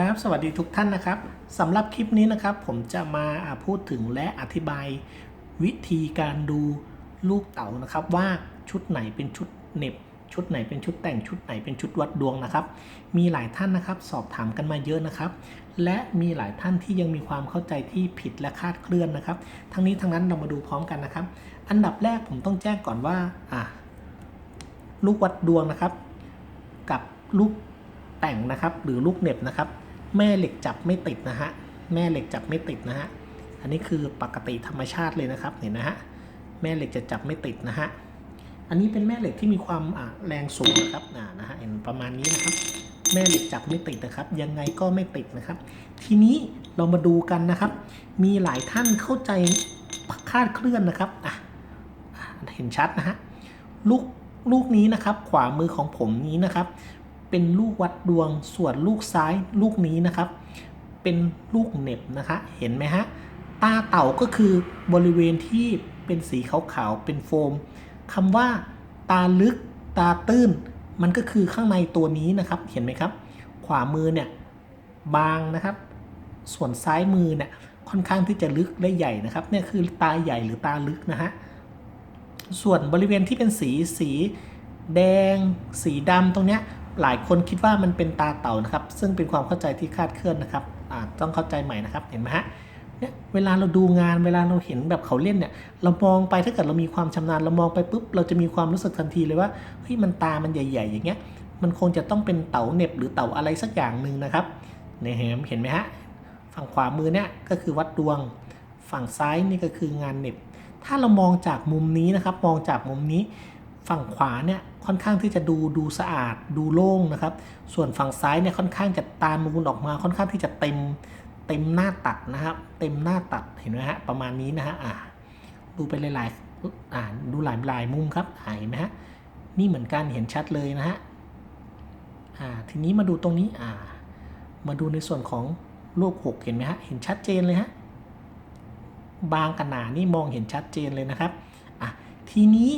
ครับสวัสดีทุกท่านนะครับสำหรับคลิปนี้นะครับ ผมจะมาพูดถึงและอธิบาย วิธีการดูลูกเต๋านะครับ ว่าชุดไหนเป็นชุดเน็บ ชุดไหนเป็นชุดแต่งชุดไหนเป็นชุดวัดดวงนะครับ มีหลายท่านนะครับ สอบถามกันมาเยอะนะครับ และมีหลายท่านที่ยังมีความเข้าใจที่ผิดและคาดเคลื่อนนะครับ ทั้งนี้ทั้งนั้นเรามาดูพร้อมกันนะครับ อันดับแรกผมต้องแจ้งก่อนว่าอะลูกวัดดวงนะครับ กับลูกแต่งนะครับ หรือลูกเน็บนะครับ แม่เหล็กจับไม่ติดนะฮะ แม่เหล็กจับไม่ติดนะฮะ อันนี้คือปกติธรรมชาติเลยนะครับเห็นนะฮะ แม่เหล็กจะจับไม่ติดนะฮะ อันนี้เป็นแม่เหล็กที่มีความแรงสูงนะครับนะฮะเห็นประมาณนี้นะครับ แม่เหล็กจับไม่ติดนะครับ ยังไงก็ไม่ติดนะครับ ทีนี้เรามาดูกันนะครับ มีหลายท่านเข้าใจคาดเคลื่อนนะครับอะเห็นชัดนะฮะ ลูกลูกนี้นะครับ ขวามือของผมนี้นะครับ เป็นลูกวัดดวง ส่วนลูกซ้ายลูกนี้นะครับ เป็นลูกเหน็บนะคะ เห็นไหมฮะ ตาเต่าก็คือบริเวณที่เป็นสีขาวๆ เป็นโฟมคำว่าตาลึก ตาตื้น มันก็คือข้างในตัวนี้นะครับ เห็นไหมครับ ขวามือเนี่ยบางนะครับ ส่วนซ้ายมือเนี่ยค่อนข้างที่จะลึกและใหญ่นะครับ เนี่ยคือตาใหญ่หรือตาลึกนะฮะ ส่วนบริเวณที่เป็นสีสีแดง สีดำตรงเนี้ย หลายคนคิดว่ามันเป็นตาเต่านะครับ ซึ่งเป็นความเข้าใจที่คาดเคลื่อนนะครับต้องเข้าใจใหม่นะครับเห็นไหมฮะเนี่ยเวลาเราดูงานเวลาเราเห็นแบบเขาเล่นเนี่ยเรามองไปถ้าเกิดเรามีความชำนาญเรามองไปปุ๊บเราจะมีความรู้สึกทันทีเลยว่าเฮ้ยมันตามันใหญ่ ๆ อย่างเงี้ยมันคงจะต้องเป็นเต่าเน็บหรือเต่าอะไรสักอย่างหนึ่งนะครับเนี่ยเห็นเห็นไหมฮะฝั่งขวามือเนี่ยก็คือวัดดวง ฝั่งซ้ายนี่ก็คืองานเน็บ ถ้าเรามองจากมุมนี้นะครับมองจากมุมนี้ ฝั่งขวาเนี่ยค่อนข้างที่จะดูดูสะอาดดูโล่งนะครับ ส่วนฝั่งซ้ายเนี่ยค่อนข้างจะตานูนออกมาค่อนข้างที่จะเต็มเต็มหน้าตัดนะครับ เต็มหน้าตัดเห็นไหมฮะประมาณนี้นะฮะอ่าดูไปหลายๆอ่าดูหลายหลายมุมครับอ่าเห็นไหมฮะนี่เหมือนกันเห็นชัดเลยนะฮะอ่าทีนี้มาดูตรงนี้อ่ามาดูในส่วนของลูกหกเห็นไหมฮะเห็นชัดเจนเลยฮะบางกับหนานี่มองเห็นชัดเจนเลยนะครับอะทีนี้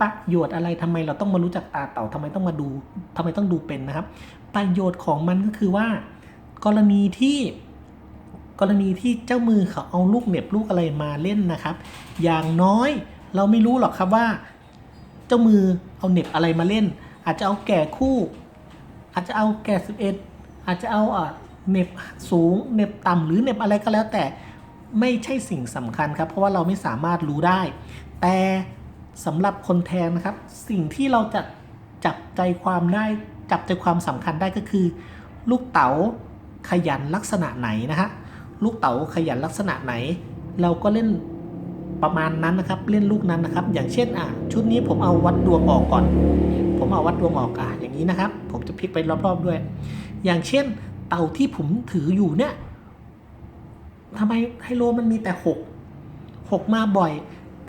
ประโยชน์อะไรทำไมเราต้องมารู้จักตาเต่าทำไมต้องมาดูทำไมต้องดูเป็นนะครับ ประโยชน์ของมันก็คือว่า กรณีที่กรณีที่เจ้ามือเขาเอาลูกเหน็บลูกอะไรมาเล่นนะครับ อย่างน้อยเราไม่รู้หรอกครับว่า เจ้ามือเอาเหน็บอะไรมาเล่น อาจจะเอาแก่คู่ อาจจะเอาแก่สิบเอ็ดอาจจะเอาอะเหน็บสูงเหน็บต่ำหรือเหน็บอะไรก็แล้วแต่ไม่ใช่สิ่งสำคัญครับ เพราะว่าเราไม่สามารถรู้ได้ แต่ สำหรับคนแทงนะครับ สิ่งที่เราจะจับใจความได้จับใจความสำคัญได้ก็คือ ลูกเต๋าขยันลักษณะไหนนะฮะลูกเต๋าขยันลักษณะไหน เราก็เล่นประมาณนั้นนะครับ เล่นลูกนั้นนะครับ อย่างเช่นอะชุดนี้ผมเอาวัดดวงออกก่อน ผมเอาวัดดวงออกอะอย่างนี้นะครับ ผมจะพลิกไปรอบๆด้วย อย่างเช่น เต่าที่ผมถืออยู่เนี่ยทำไมไฮโลมันมีแต่หกหกมาบ่อย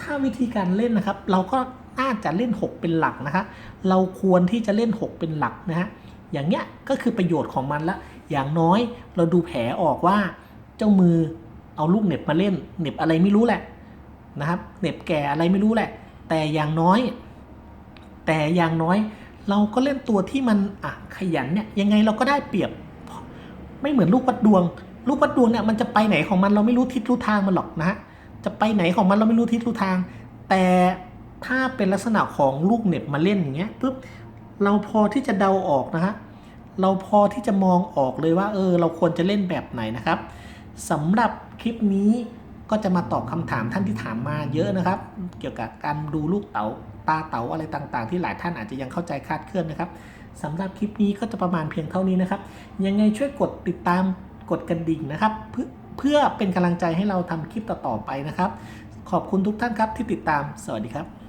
ถ้าวิธีการเล่นนะครับ เราก็น่าจะเล่น 6 เป็นหลักนะคะเราควรที่จะเล่น 6 เป็นหลักนะฮะอย่างเงี้ยก็คือประโยชน์ของมันละ อย่างน้อยเราดูแผลออกว่าเจ้ามือเอาลูกเหน็บมาเล่นเหน็บอะไรไม่รู้แหละนะครับเหน็บแก่อะไรไม่รู้แหละ แต่อย่างน้อย แต่อย่างน้อย เราก็เล่นตัวที่มันอะขยันเนี่ยยังไงเราก็ได้เปรียบ ไม่เหมือนลูกวัดดวง ลูกวัดดวงเนี่ยมันจะไปไหนของมันเราไม่รู้ทิศรู้ทางมันหรอกนะฮะ จะไปไหนของมันเราไม่รู้ทิศรู้ทาง แต่ถ้าเป็นลักษณะของลูกเหน็บมาเล่นอย่างเงี้ยปุ๊บเราพอที่จะเดาออกนะฮะเราพอที่จะมองออกเลยว่า เออ เราควรจะเล่นแบบไหนนะครับสำหรับคลิปนี้ก็จะมาตอบคำถามท่านที่ถามมาเยอะนะครับ เกี่ยวกับการดูลูกเต๋าตาเต๋าอะไรต่างๆ ที่หลายท่านอาจจะยังเข้าใจคลาดเคลื่อนนะครับสำหรับคลิปนี้ก็จะประมาณเพียงเท่านี้นะครับ ยังไงช่วยกดติดตามกดกระดิ่งนะครับเพื่อ เพื่อเป็นกำลังใจให้เราทำคลิปต่อๆไปนะครับ ขอบคุณทุกท่านครับที่ติดตามสวัสดีครับ